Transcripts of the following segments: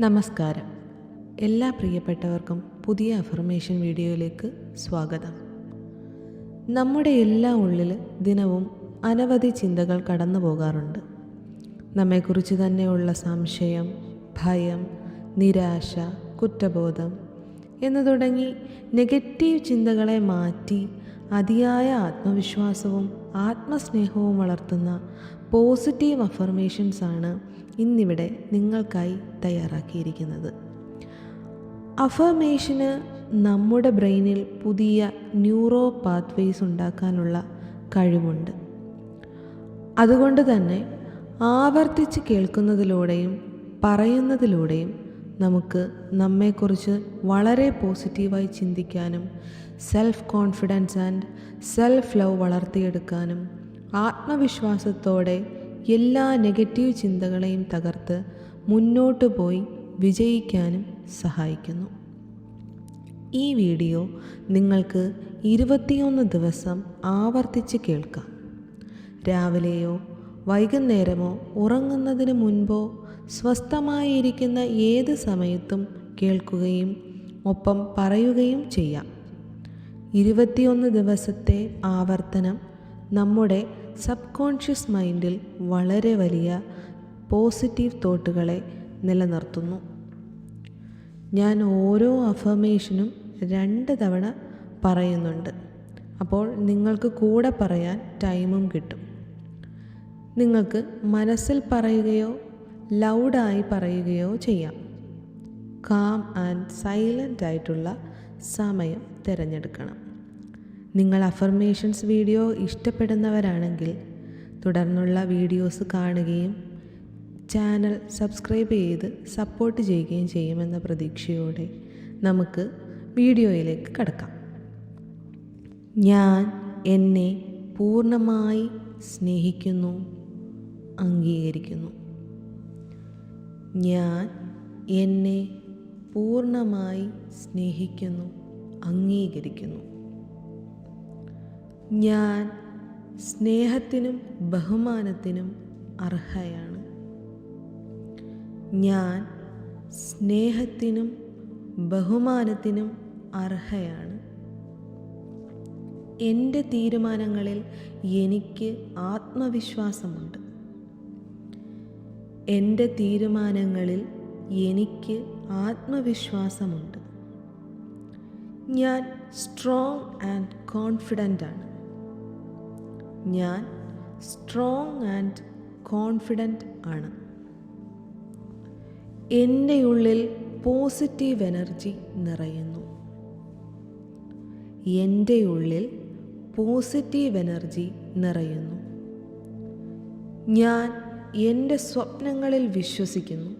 നമസ്കാരം. എല്ലാ പ്രിയപ്പെട്ടവർക്കും പുതിയ അഫർമേഷൻ വീഡിയോയിലേക്ക് സ്വാഗതം. നമ്മുടെ എല്ലാ ഉള്ളിൽ ദിനവും അനവധി ചിന്തകൾ കടന്നു പോകാറുണ്ട്. നമ്മെക്കുറിച്ച് തന്നെയുള്ള സംശയം ഭയം നിരാശ കുറ്റബോധം എന്നു തുടങ്ങി നെഗറ്റീവ് ചിന്തകളെ മാറ്റി അതിയായ ആത്മവിശ്വാസവും ആത്മസ്നേഹവും വളർത്തുന്ന പോസിറ്റീവ് അഫർമേഷൻസാണ് ഇന്നിവിടെ നിങ്ങൾക്കായി തയ്യാറാക്കിയിരിക്കുന്നത്. അഫർമേഷന് നമ്മുടെ ബ്രെയിനിൽ പുതിയ ന്യൂറോ പാത്വേസ് ഉണ്ടാക്കാനുള്ള കഴിവുണ്ട്. അതുകൊണ്ട് തന്നെ ആവർത്തിച്ച് കേൾക്കുന്നതിലൂടെയും പറയുന്നതിലൂടെയും നമുക്ക് നമ്മെക്കുറിച്ച് വളരെ പോസിറ്റീവായി ചിന്തിക്കാനും self confidence and self love വളർത്തിയെടുക്കാനും ആത്മവിശ്വാസത്തോടെ എല്ലാ നെഗറ്റീവ് ചിന്തകളെയും തകർത്ത് മുന്നോട്ട് പോയി വിജയിക്കാനും സഹായിക്കുന്നു. ഈ വീഡിയോ നിങ്ങൾക്ക് ഇരുപത്തിയൊന്ന് ദിവസം ആവർത്തിച്ച് കേൾക്കാം. രാവിലെയോ വൈകുന്നേരമോ ഉറങ്ങുന്നതിന് മുൻപോ സ്വസ്ഥമായിരിക്കുന്ന ഏത് സമയത്തും കേൾക്കുകയും ഒപ്പം പറയുകയും ചെയ്യാം. ഇരുപത്തിയൊന്ന് ദിവസത്തെ ആവർത്തനം നമ്മുടെ സബ് കോൺഷ്യസ് മൈൻഡിൽ വളരെ വലിയ പോസിറ്റീവ് തോട്ടുകളെ നിലനിർത്തുന്നു. ഞാൻ ഓരോ അഫർമേഷനും രണ്ട് തവണ പറയുന്നുണ്ട്. അപ്പോൾ നിങ്ങൾക്ക് കൂടെ പറയാൻ ടൈമും കിട്ടും. നിങ്ങൾക്ക് മനസ്സിൽ പറയുകയോ ലൗഡായി പറയുകയോ ചെയ്യാം. കാം ആൻഡ് സൈലന്റ് ആയിട്ടുള്ള സമയം തിരഞ്ഞെടുക്കണം. നിങ്ങൾ അഫർമേഷൻസ് വീഡിയോ ഇഷ്ടപ്പെടുന്നവരാണെങ്കിൽ തുടർന്നുള്ള വീഡിയോസ് കാണുകയും ചാനൽ സബ്സ്ക്രൈബ് ചെയ്ത് സപ്പോർട്ട് ചെയ്യുകയും ചെയ്യുമെന്ന പ്രതീക്ഷയോടെ നമുക്ക് വീഡിയോയിലേക്ക് കടക്കാം. ഞാൻ എന്നെ പൂർണമായി സ്നേഹിക്കുന്നു അംഗീകരിക്കുന്നു. ഞാൻ എന്നെ പൂർണമായി സ്നേഹിക്കുന്നു അംഗീകരിക്കുന്നു. ഞാൻ സ്നേഹത്തിനും ബഹുമാനത്തിനും അർഹയാണ്. ഞാൻ സ്നേഹത്തിനും ബഹുമാനത്തിനും അർഹയാണ്. എന്റെ തീരുമാനങ്ങളിൽ എനിക്ക് ആത്മവിശ്വാസമുണ്ട്. എന്റെ തീരുമാനങ്ങളിൽ എനിക്ക് ആത്മവിശ്വാസമുണ്ട്. ഞാൻ സ്ട്രോങ് ആൻഡ് കോൺഫിഡന്റ് ആണ്. ഞാൻ സ്ട്രോങ് ആൻഡ് കോൺഫിഡന്റ് ആണ്. എന്റെ ഉള്ളിൽ പോസിറ്റീവ് എനർജി നിറയുന്നു. എന്റെ ഉള്ളിൽ പോസിറ്റീവ് എനർജി നിറയുന്നു. ഞാൻ എന്റെ സ്വപ്നങ്ങളിൽ വിശ്വസിക്കുന്നു.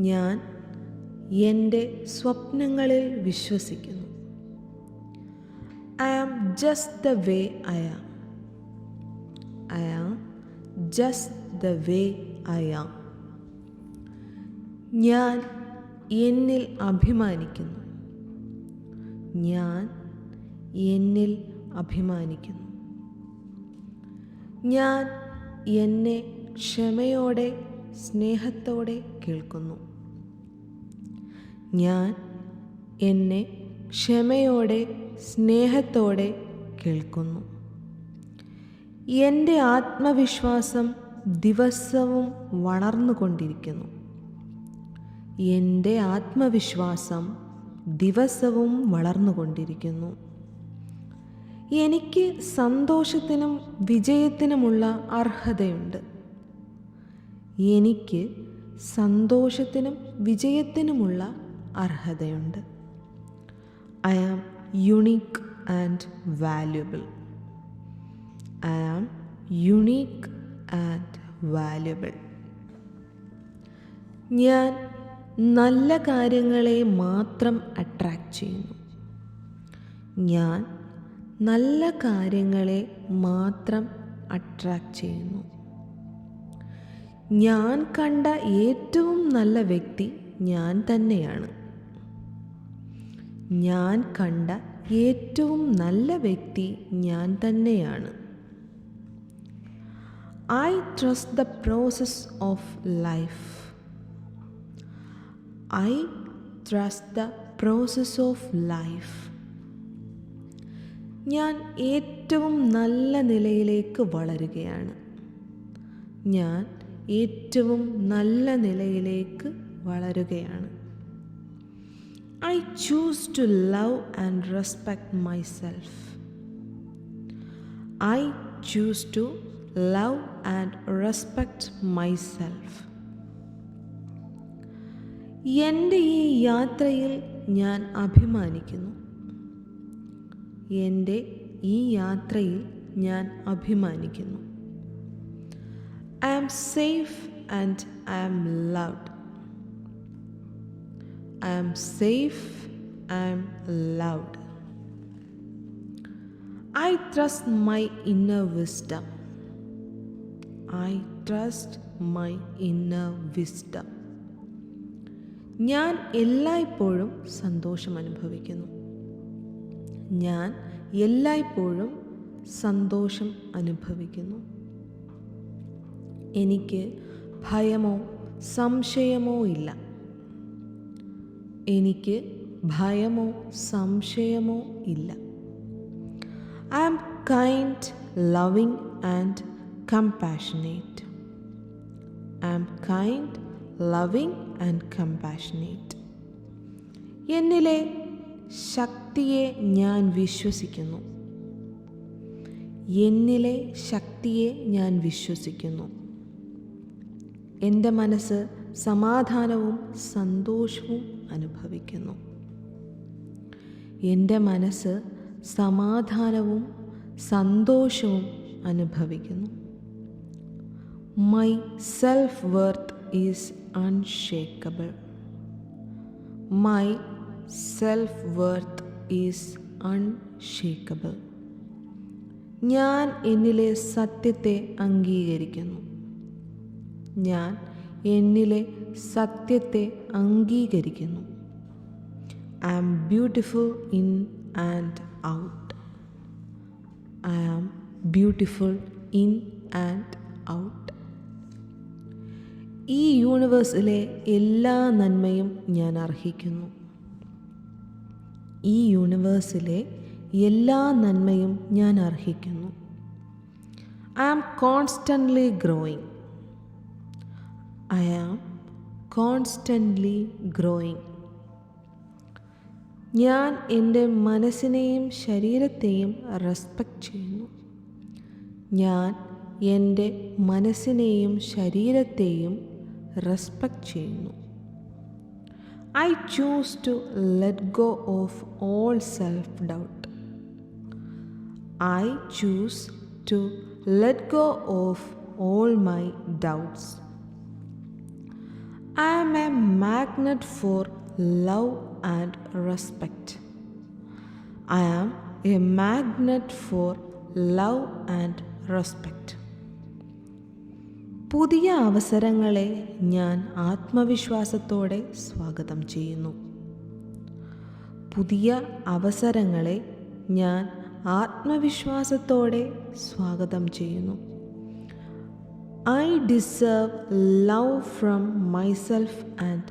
ഞാൻ എന്റെ സ്വപ്നങ്ങളിൽ വിശ്വസിക്കുന്നു. I am just the way I am I am just the way I am ഞാൻ എന്നിൽ അഭിമാനിക്കുന്നു. ഞാൻ എന്നിൽ അഭിമാനിക്കുന്നു. ഞാൻ എന്നെ ക്ഷമയോടെ സ്നേഹത്തോടെ കേൾക്കുന്നു. ഞാൻ എന്നെ ക്ഷമയോടെ സ്നേഹത്തോടെ കേൾക്കുന്നു. എന്റെ ആത്മവിശ്വാസം ദിവസവും വളർന്നുകൊണ്ടിരിക്കുന്നു. എന്റെ ആത്മവിശ്വാസം ദിവസവും വളർന്നുകൊണ്ടിരിക്കുന്നു. എനിക്ക് സന്തോഷത്തിനും വിജയത്തിനുമുള്ള അർഹതയുണ്ട്. എനിക്ക് സന്തോഷത്തിനും വിജയത്തിനുമുള്ള അർഹതയുണ്ട്. I am unique and valuable I am unique and valuable ഞാൻ നല്ല കാര്യങ്ങളെ മാത്രം അട്രാക്റ്റ് ചെയ്യുന്നു. ഞാൻ നല്ല കാര്യങ്ങളെ മാത്രം അട്രാക്റ്റ് ചെയ്യുന്നു. ഞാൻ കണ്ട ഏറ്റവും നല്ല വ്യക്തി ഞാൻ തന്നെയാണ്. ഞാൻ കണ്ട ഏറ്റവും നല്ല വ്യക്തി ഞാൻ തന്നെയാണ്. I trust the process of life I trust the process of life ഞാൻ ഏറ്റവും നല്ല നിലയിലേക്ക് വളരുകയാണ്. ഞാൻ ഏറ്റവും നല്ല നിലയിലേക്ക് വളരുകയാണ്. I choose to love and respect myself I choose to love and respect myself എന്റെ ഈ യാത്രയിൽ ഞാൻ അഭിമാനിക്കുന്നു. എന്റെ ഈ യാത്രയിൽ ഞാൻ അഭിമാനിക്കുന്നു. I am safe and I am loved I am safe I am loved I trust my inner wisdom I trust my inner wisdom ഞാൻ എല്ലായ്പ്പോഴും സന്തോഷം അനുഭവിക്കുന്നു. ഞാൻ എല്ലായ്പ്പോഴും സന്തോഷം അനുഭവിക്കുന്നു. എനിക്ക് ഭയമോ സംശയമോ ഇല്ല. എനിക്ക് ഭയമോ സംശയമോ ഇല്ല. I am kind loving and compassionate I am kind loving and compassionate എന്നിലെ ശക്തിയെ ഞാൻ വിശ്വസിക്കുന്നു. എന്നിലെ ശക്തിയെ ഞാൻ വിശ്വസിക്കുന്നു. എന്റെ മനസ്സ് സമാധാനവും സന്തോഷവും അനുഭവിക്കുന്നു. എന്റെ മനസ്സ് സമാധാനവും സന്തോഷവും അനുഭവിക്കുന്നു. My self worth is unshakable my self worth is unshakable ഞാൻ എന്നിലെ സത്യത്തെ അംഗീകരിക്കുന്നു. ഞാൻ എന്നിലെ സത്യത്തെ അംഗീകരിക്കുന്നു. I am beautiful in and out I am beautiful in and out ഈ യൂണിവേഴ്സിലെ എല്ലാ നന്മയും ഞാൻ അർഹിക്കുന്നു. ഈ യൂണിവേഴ്സിലെ എല്ലാ നന്മയും ഞാൻ അർഹിക്കുന്നു. I am constantly growing I am constantly growing ഞാൻ എന്റെ മനസ്സിനെയും ശരീരത്തെയും റെസ്പെക്റ്റ് ചെയ്യുന്നു. ഞാൻ എന്റെ മനസ്സിനെയും ശരീരത്തെയും റെസ്പെക്റ്റ് ചെയ്യുന്നു. I choose to let go of all self doubt I choose to let go of all my doubts I am a magnet for love and respect. I am a magnet for love and respect. പുതിയ അവസരങ്ങളെ ഞാൻ ആത്മവിശ്വാസത്തോടെ സ്വാഗതം ചെയ്യുന്നു പുതിയ അവസരങ്ങളെ ഞാൻ ആത്മവിശ്വാസത്തോടെ സ്വാഗതം ചെയ്യുന്നു I deserve love from myself and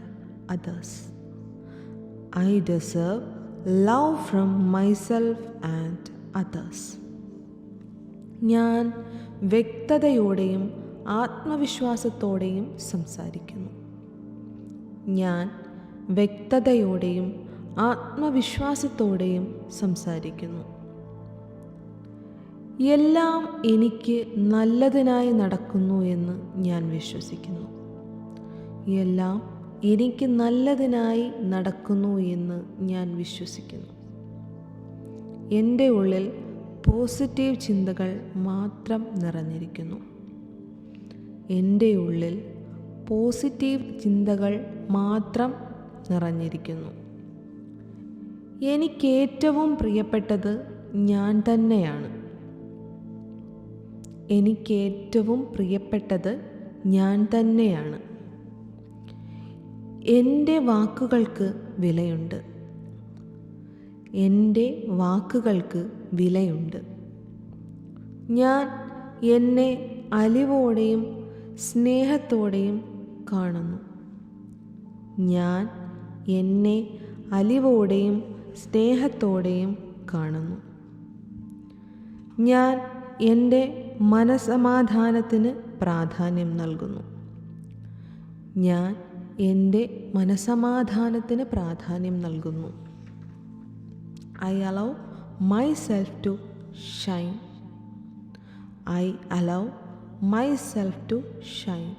others I deserve love from myself and others ഞാൻ വ്യക്തതയോടെയും ആത്മവിശ്വാസത്തോടെയും സംസാരിക്കുന്നു. ഞാൻ വ്യക്തതയോടെയും ആത്മവിശ്വാസത്തോടെയും സംസാരിക്കുന്നു. എല്ലാം എനിക്ക് നല്ലതിനായി നടക്കുന്നു എന്ന് ഞാൻ വിശ്വസിക്കുന്നു. എല്ലാം എനിക്ക് നല്ലതിനായി നടക്കുന്നു എന്ന് ഞാൻ വിശ്വസിക്കുന്നു. എന്റെ ഉള്ളിൽ പോസിറ്റീവ് ചിന്തകൾ മാത്രം നിറഞ്ഞിരിക്കുന്നു. എന്റെ ഉള്ളിൽ പോസിറ്റീവ് ചിന്തകൾ മാത്രം നിറഞ്ഞിരിക്കുന്നു. എനിക്കേറ്റവും പ്രിയപ്പെട്ടത് ഞാൻ തന്നെയാണ്. എനിക്കേറ്റവും പ്രിയപ്പെട്ടത് ഞാൻ തന്നെയാണ്. എന്റെ വാക്കുകൾക്ക് വിലയുണ്ട്. എന്റെ വാക്കുകൾക്ക് വിലയുണ്ട്. ഞാൻ എന്നെ അലിവോടെയും സ്നേഹത്തോടെയും കാണുന്നു. ഞാൻ എന്നെ അലിവോടെയും സ്നേഹത്തോടെയും കാണുന്നു. ഞാൻ എന്റെ മനസമാധാനത്തിന് പ്രാധാന്യം നൽകുന്നു. ഞാൻ എന്റെ മനസമാധാനത്തിന് പ്രാധാന്യം നൽകുന്നു. I allow my self to shine I allow my self to shine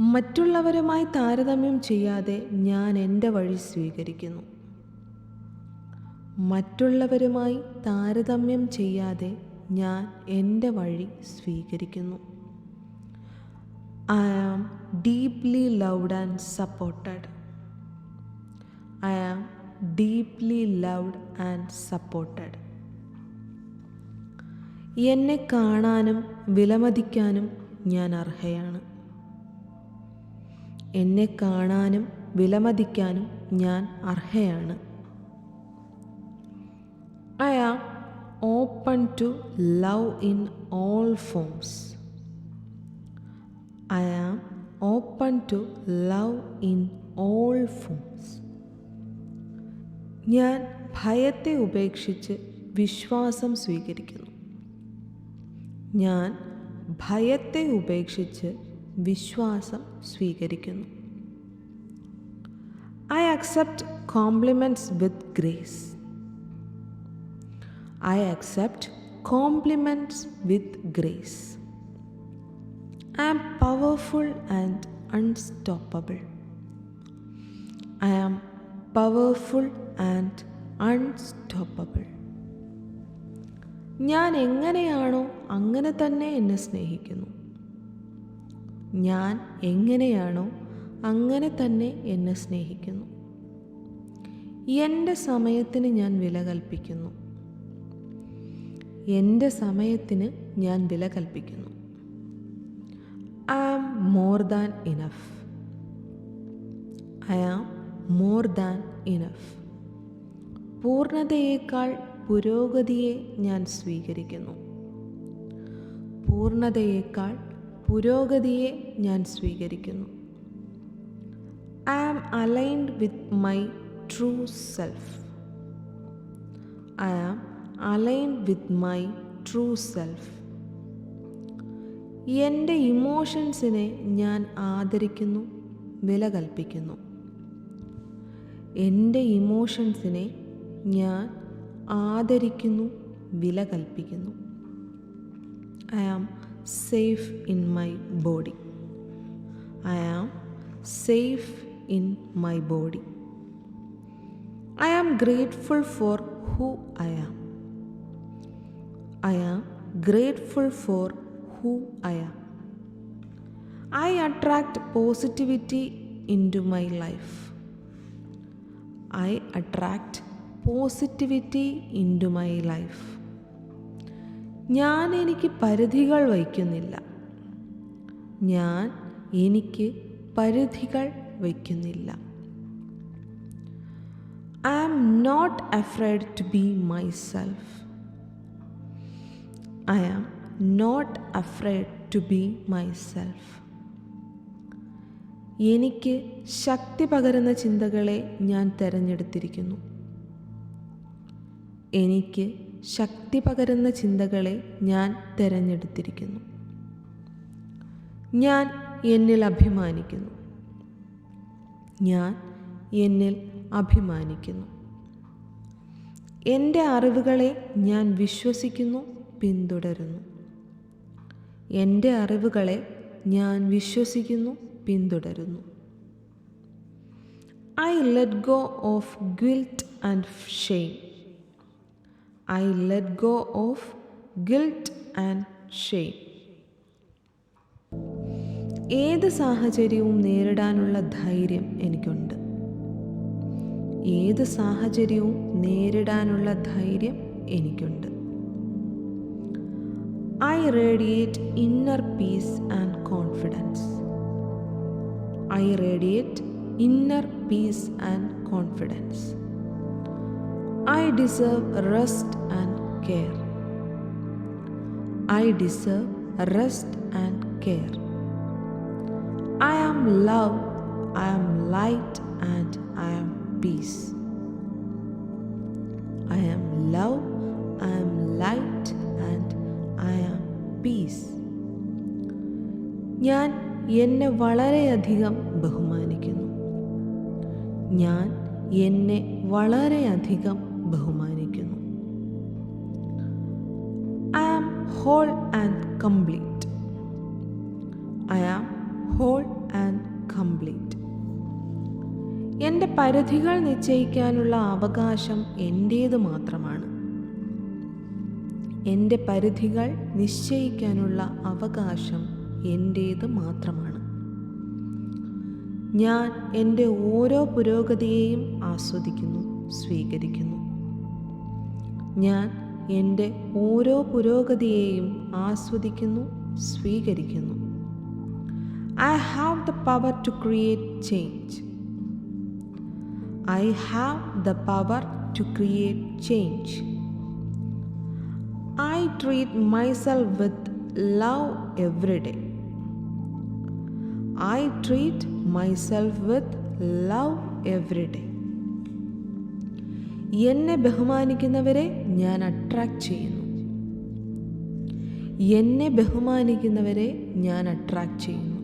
മറ്റുള്ളവരുമായി താരതമ്യം ചെയ്യാതെ ഞാൻ എന്റെ വഴി സ്വീകരിക്കുന്നു. മറ്റുള്ളവരുമായി താരതമ്യം ചെയ്യാതെ ഞാൻ എന്റെ വഴി സ്വീകരിക്കുന്നു. I am deeply loved and supported I am deeply loved and supported എന്നെ കാണാനും വിലമതിക്കാനും ഞാൻ അർഹയാണ്. എന്നെ കാണാനും വിലമതിക്കാനും ഞാൻ അർഹയാണ്. Open to love in all forms I am open to love in all forms ഞാൻ ഭയത്തെ ഉപേക്ഷിച്ച് വിശ്വാസം സ്വീകരിക്കുന്നു. ഞാൻ ഭയത്തെ ഉപേക്ഷിച്ച് വിശ്വാസം സ്വീകരിക്കുന്നു. I accept compliments with grace I accept compliments with grace I am powerful and unstoppable I am powerful and unstoppable ഞാൻ എങ്ങനെയാണോ അങ്ങനെ തന്നെ എന്നെ സ്നേഹിക്കുന്നു. ഞാൻ എങ്ങനെയാണോ അങ്ങനെ തന്നെ എന്നെ സ്നേഹിക്കുന്നു. എന്റെ സമയത്തിന് ഞാൻ വില കൽപ്പിക്കുന്നു. എന്റെ സമയത്തിന് ഞാൻ വില കൽപ്പിക്കുന്നു. I am more than enough I am more than enough പൂർണതയേക്കാൾ പുരോഗതിയെ ഞാൻ സ്വീകരിക്കുന്നു. പൂർണതയേക്കാൾ പുരോഗതിയെ ഞാൻ സ്വീകരിക്കുന്നു. I am aligned with my true self I am aligned with my true self. എന്റെ ഇമോഷൻസിനെ ഞാൻ ആദരിക്കുന്നു വില കൽപ്പിക്കുന്നു എന്റെ ഇമോഷൻസിനെ ഞാൻ ആദരിക്കുന്നു വില കൽപ്പിക്കുന്നു I am safe in my body I am safe in my body I am grateful for who I am I am grateful for who I am I attract positivity into my life I attract positivity into my life ഞാൻ എനിക്ക് പരിധികൾ വയ്ക്കുന്നില്ല. ഞാൻ എനിക്ക് പരിധികൾ വയ്ക്കുന്നില്ല. I am not afraid to be myself I am not afraid to be myself എനിക്ക് ശക്തി പകരുന്ന ചിന്തകളെ ഞാൻ തിരഞ്ഞെടുത്തിരിക്കുന്നു. എനിക്ക് ശക്തി പകരുന്ന ചിന്തകളെ ഞാൻ തിരഞ്ഞെടുത്തിരിക്കുന്നു. ഞാൻ എന്നിൽ അഭിമാനിക്കുന്നു. ഞാൻ എന്നിൽ അഭിമാനിക്കുന്നു. എന്റെ അറിവുകളെ ഞാൻ വിശ്വസിക്കുന്നു. പിന്തുടരുന്നു. എന്റെ അറിവുകളെ ഞാൻ വിശ്വസിക്കുന്നു പിന്തുടരുന്നു. I let go of guilt and shame I let go of guilt and shame ഏത് സാഹചര്യവും നേരിടാനുള്ള ധൈര്യം എനിക്കുണ്ട്. ഏത് സാഹചര്യവും നേരിടാനുള്ള ധൈര്യം എനിക്കുണ്ട്. I radiate inner peace and confidence. I radiate inner peace and confidence. I deserve rest and care. I deserve rest and care. I am love, I am light, and I am peace. I am love, ഞാൻ എന്നെ വളരെയധികം ബഹുമാനിക്കുന്നു. ഞാൻ എന്നെ വളരെയധികം ബഹുമാനിക്കുന്നു. I am whole and complete I am whole and complete എന്റെ പരിധികൾ നിശ്ചയിക്കാനുള്ള അവകാശം എന്റേത് മാത്രമാണ്. എന്റെ പരിധികൾ നിശ്ചയിക്കാനുള്ള അവകാശം എന്റേത് മാത്രമാണ്. ഞാൻ എന്റെ ഓരോ പുരോഗതിയെയും ആസ്വദിക്കുന്നു സ്വീകരിക്കുന്നു. ഞാൻ എന്റെ ഓരോ പുരോഗതിയെയും ആസ്വദിക്കുന്നു സ്വീകരിക്കുന്നു. I have the power to create change I have the power to create change I treat myself with love every day. I treat myself with love every day എന്നെ ബഹുമാനിക്കുന്നവരെ ഞാൻ അട്രാക്റ്റ് ചെയ്യുന്നു. എന്നെ ബഹുമാനിക്കുന്നവരെ ഞാൻ അട്രാക്റ്റ് ചെയ്യുന്നു.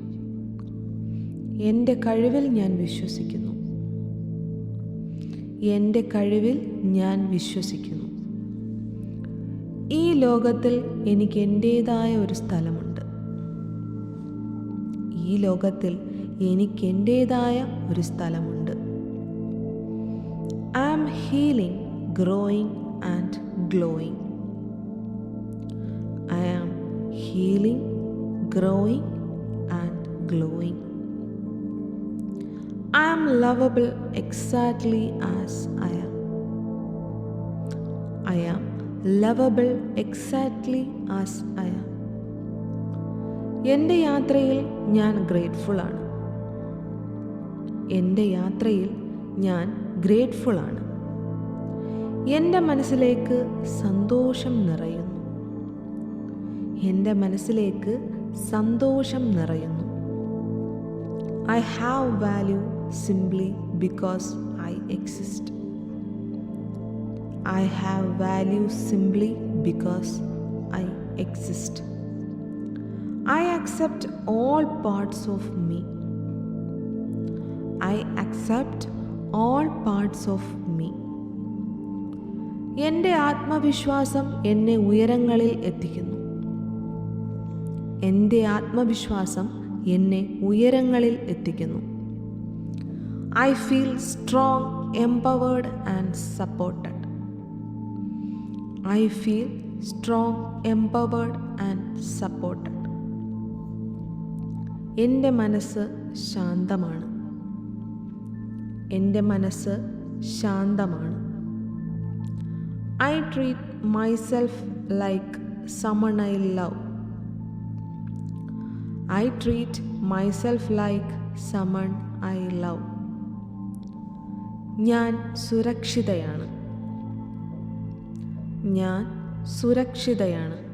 എന്റെ കഴിവിൽ ഞാൻ വിശ്വസിക്കുന്നു. എന്റെ കഴിവിൽ ഞാൻ വിശ്വസിക്കുന്നു. ഈ ലോകത്തിൽ എനിക്ക് എന്റേതായ ഒരു സ്ഥലമുണ്ട്. ഈ ലോകത്തിൽ എനിക്കെന്റേതായ ഒരു സ്ഥലമുണ്ട്. I am healing growing and glowing I am healing growing and glowing I am lovable exactly as I am I am lovable exactly as I am. എന്റെ യാത്രയിൽ ഞാൻ ഗ്രേറ്റ്ഫുൾ ആണ്. എന്റെ യാത്രയിൽ ഞാൻ ഗ്രേറ്റ്ഫുൾ ആണ്. എന്റെ മനസ്സിലേക്ക് സന്തോഷം നിറയുന്നു. എന്റെ മനസ്സിലേക്ക് സന്തോഷം നിറയുന്നു. I have value simply because I exist I have value simply because I exist. Accept all parts of me. I accept all parts of me. എന്റെ ആത്മവിശ്വാസം എന്നെ ഉയരങ്ങളിൽ എത്തിക്കുന്നു എന്റെ ആത്മവിശ്വാസം എന്നെ ഉയരങ്ങളിൽ എത്തിക്കുന്നു I feel strong empowered and supported I feel strong empowered and supported എന്റെ മനസ്സ് ശാന്തമാണ്. എന്റെ മനസ്സ് ശാന്തമാണ്. I treat myself like someone I love. I treat myself like someone I love. ഞാൻ സുരക്ഷിതയാണ്. ഞാൻ സുരക്ഷിതയാണ്.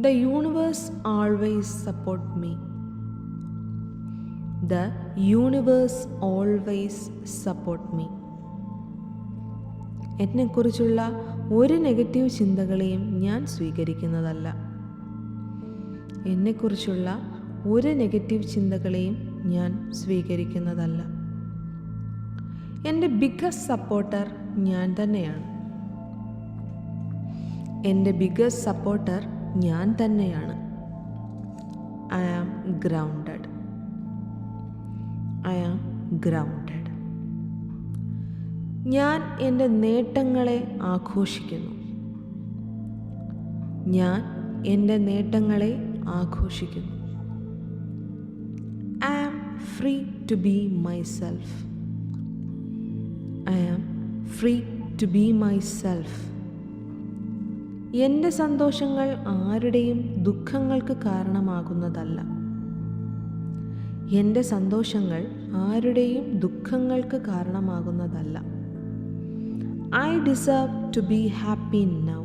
The universe always support me the universe always support me എന്നെക്കുറിച്ചുള്ള ഒരു negative ചിന്തകളെയും ഞാൻ സ്വീകരിക്കുന്നതല്ല. എന്നെക്കുറിച്ചുള്ള ഒരു നെഗറ്റീവ് ചിന്തകളെയും ഞാൻ സ്വീകരിക്കുന്നതല്ല. എന്റെ ബിഗ്ഗസ്റ്റ് സപ്പോർട്ടർ ഞാൻ തന്നെയാണ്. എന്റെ ബിഗ്ഗസ്റ്റ് സപ്പോർട്ടർ ഞാൻ തന്നെയാണ്. I am grounded I am grounded ഞാൻ എന്റെ നേട്ടങ്ങളെ ആഘോഷിക്കുന്നു. ഞാൻ എന്റെ നേട്ടങ്ങളെ ആഘോഷിക്കുന്നു. I am free to be myself I am free to be myself എന്റെ സന്തോഷങ്ങൾ ആരുടെയും ദുഃഖങ്ങൾക്ക് കാരണമാകുന്നതല്ല. എന്റെ സന്തോഷങ്ങൾ ആരുടെയും ദുഃഖങ്ങൾക്ക് കാരണമാകുന്നതല്ല. I deserve to be happy now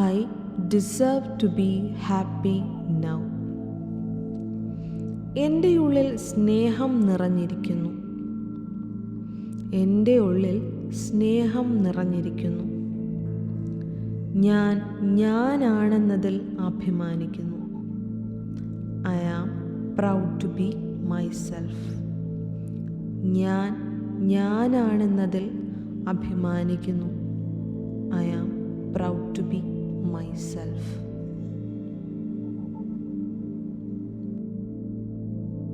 I deserve to be happy now എന്റെ ഉള്ളിൽ സ്നേഹം നിറഞ്ഞിരിക്കുന്നു. എന്റെ ഉള്ളിൽ സ്നേഹം നിറഞ്ഞിരിക്കുന്നു. ഞാൻ ഞാനാണെന്നതിൽ അഭിമാനിക്കുന്നു. I am proud to be myself ഞാൻ ഞാനാണെന്നതിൽ അഭിമാനിക്കുന്നു. I am proud to be myself